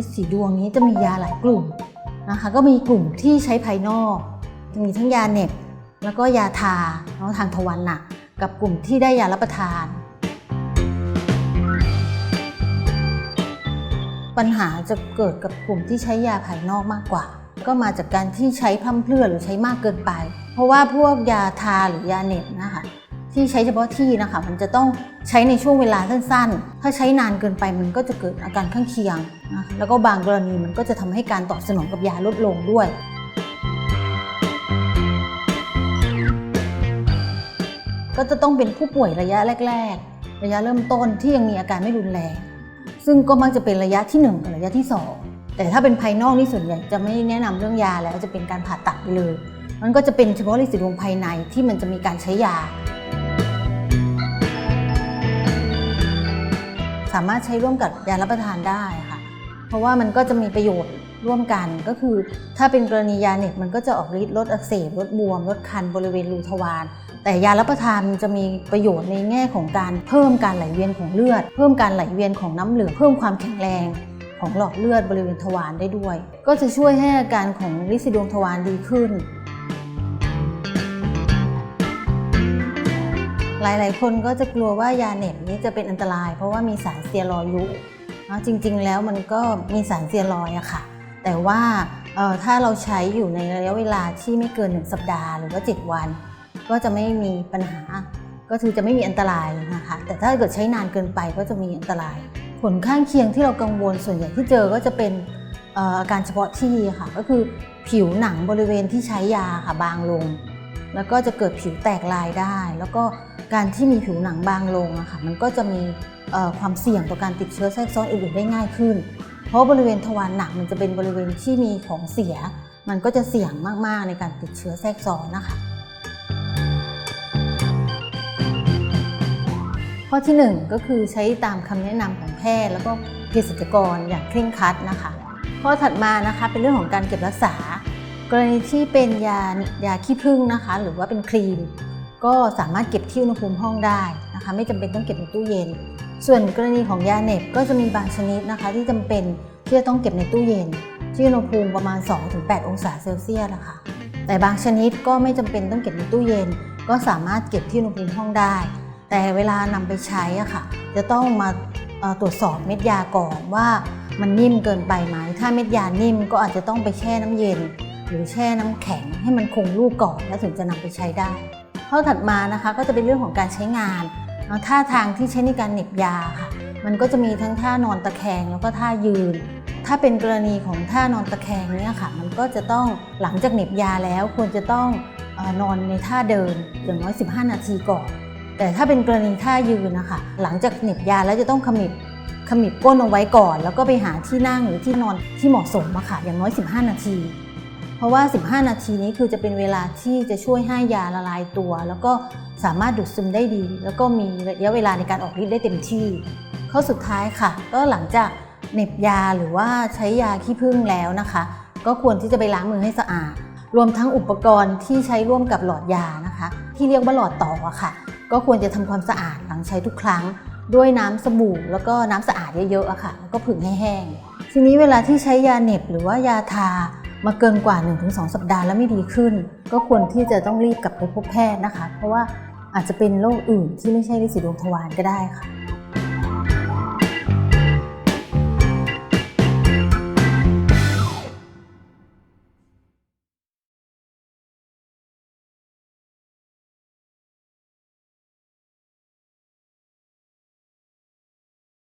ฤทธิ์สีดวงนี้จะมียาหลายกลุ่มนะคะ ก็มีกลุ่มที่ใช้ภายนอก จะมีทั้งยาเหน็บแล้วก็ยาทาเนาะทางทวารหนักกับกลุ่มที่ได้ยารับประทาน ปัญหาจะเกิดกับกลุ่มที่ใช้ยาภายนอกมากกว่า ก็มาจากการที่ใช้พร่ำเพรื่อหรือใช้มากเกินไป เพราะว่าพวกยาทาหรือยาเหน็บนะคะ ที่ใช้เฉพาะที่นะคะ มันจะต้องใช้ในช่วงเวลาสั้นๆ ถ้าใช้นานเกินไปมันก็จะเกิดอาการข้างเคียงนะคะแล้วก็บางกรณีมันก็จะทำให้การตอบสนองกับยาลดลงด้วยก็จะต้องเป็นผู้ป่วยระยะแรก ๆ ระยะเริ่มต้นที่ยังมีอาการไม่รุนแรง ซึ่งก็มักจะเป็นระยะที่ 1 กับระยะที่ 2 แต่ถ้าเป็นภายนอกนี่ส่วนใหญ่จะไม่แนะนำเรื่องยาแล้วจะเป็นการผ่าตัดไปเลย มันก็จะเป็นเฉพาะฤทธิ์ดวงภายในที่มันจะมีการใช้ยา สามารถใช้ร่วมกับยารับประทานได้ค่ะ เพราะว่ามันก็จะมีประโยชน์ร่วมกันก็คือ ถ้าเป็นกรณียาเน็ตมันก็จะออกฤทธิ์ลดอักเสบลดบวมลดคันบริเวณรูทวารแต่ยารับประทานมันจะมีประโยชน์ในแง่ของการเพิ่มการไหลเวียนของเลือด เพิ่มการไหลเวียนของน้ำเหลืองเพิ่มความแข็งแรงของหลอดเลือดบริเวณทวารได้ด้วย ก็จะช่วยให้อาการของลิซิดวงทวารดีขึ้น หลาย ๆ คนก็จะกลัวว่ายาเหน็บนี้จะเป็นอันตราย เพราะว่ามีสารเตียรอยอยู่จริง ๆ แล้วมันก็มีสารเตียรอยอะค่ะ แต่ว่าถ้าเราใช้อยู่ในระยะเวลาที่ไม่เกิน 1 สัปดาห์หรือว่า 7 วัน ก็จะไม่มีปัญหา ก็คือจะไม่มีอันตรายนะคะ แต่ถ้าเกิดใช้นานเกินไปก็จะมีอันตราย ผลข้างเคียงที่เรากังวลส่วนใหญ่ที่เจอก็จะเป็นอาการเฉพาะที่ค่ะ ก็คือผิวหนังบริเวณที่ใช้ยาค่ะบางลง แล้วก็จะเกิดผิวแตกลายได้ แล้วก็ การที่มีผิวหนังบางลงอะค่ะมันก็จะมีความเสี่ยงต่อการติดเชื้อแทรกซ้อนอื่นๆได้ง่ายขึ้น เพราะบริเวณทวารหนักมันจะเป็นบริเวณที่มีของเสีย มันก็จะเสี่ยงมากๆในการติดเชื้อแทรกซ้อนนะคะข้อที่ 1 ก็คือใช้ตามคำแนะนำของแพทย์ แล้วก็เภสัชกรอย่างเคร่งครัดนะคะ ข้อถัดมานะคะเป็นเรื่องของการเก็บรักษา กรณีที่เป็นยายาขี้ผึ้งนะคะ หรือว่าเป็นครีม ก็สามารถเก็บที่อุณหภูมิห้องได้นะคะ ไม่จำเป็นต้องเก็บในตู้เย็น ส่วนกรณีของยาเหน็บก็จะมีบางชนิดนะคะ ที่จำเป็นที่จะต้องเก็บในตู้เย็น ที่อุณหภูมิประมาณ 2-8 องศาเซลเซียสนะคะแต่บางชนิดก็ไม่จำเป็นต้องเก็บในตู้เย็น ก็สามารถเก็บที่อุณหภูมิห้องได้ แต่เวลานำไปใช้อะค่ะ จะต้องมาตรวจสอบเม็ดยาก่อนว่ามันนิ่มเกินไปไหม ถ้าเม็ดยานิ่มก็อาจจะต้องไปแช่น้ำเย็น หรือแช่น้ำแข็งให้มันคงรูปก่อนแล้วถึงจะนำไปใช้ได้ ข้อถัดมานะคะก็จะเป็นเรื่องของการใช้งานท่าทางที่ใช้ในการเหน็บยาค่ะ มันก็จะมีทั้งท่านอนตะแคงแล้วก็ท่ายืน ถ้าเป็นกรณีของท่านอนตะแคงเนี่ยค่ะ มันก็จะต้องหลังจากเหน็บยาแล้วควรจะต้องอนอนในท่าเดินอย่างน้อย 15 นาทีก่อน แต่ถ้าเป็นกรณีท่ายืนนะคะ หลังจากเหน็บยาแล้วจะต้องขมิบขมิบก้นเอาไว้ก่อน แล้วก็ไปหาที่นั่งหรือที่นอนที่เหมาะสมอะค่ะอย่างน้อย 15 นาที ราะว่า 15 นาทีนี้คือจะเป็นเวลาที่จะช่วยให้ยาละลายตัว แล้วก็สามารถดูดซึมได้ดี แล้วก็มีระยะเวลาในการออกฤทธิ์ได้เต็มที่ ข้อสุดท้ายค่ะ ก็หลังจากเหน็บยาหรือว่าใช้ยาขี้ผึ้งแล้วนะคะ ก็ควรที่จะไปล้างมือให้สะอาด รวมทั้งอุปกรณ์ที่ใช้ร่วมกับหลอดยานะคะ ที่เรียกว่าหลอดต่อค่ะ ก็ควรจะทำความสะอาดหลังใช้ทุกครั้ง ด้วยน้ำสบู่ แล้วก็น้ำสะอาดเยอะๆอะค่ะแล้วก็ผึ่งให้แห้ง ทีนี้เวลาที่ใช้ยาเหน็บหรือว่ายาทา มาเกินกว่า 1-2 สัปดาห์แล้วไม่ดีขึ้น ก็ควรที่จะต้องรีบกลับไปพบแพทย์นะคะ เพราะว่าอาจจะเป็นโรคอื่นที่ไม่ใช่ลิสิดวงทวารก็ได้ค่ะ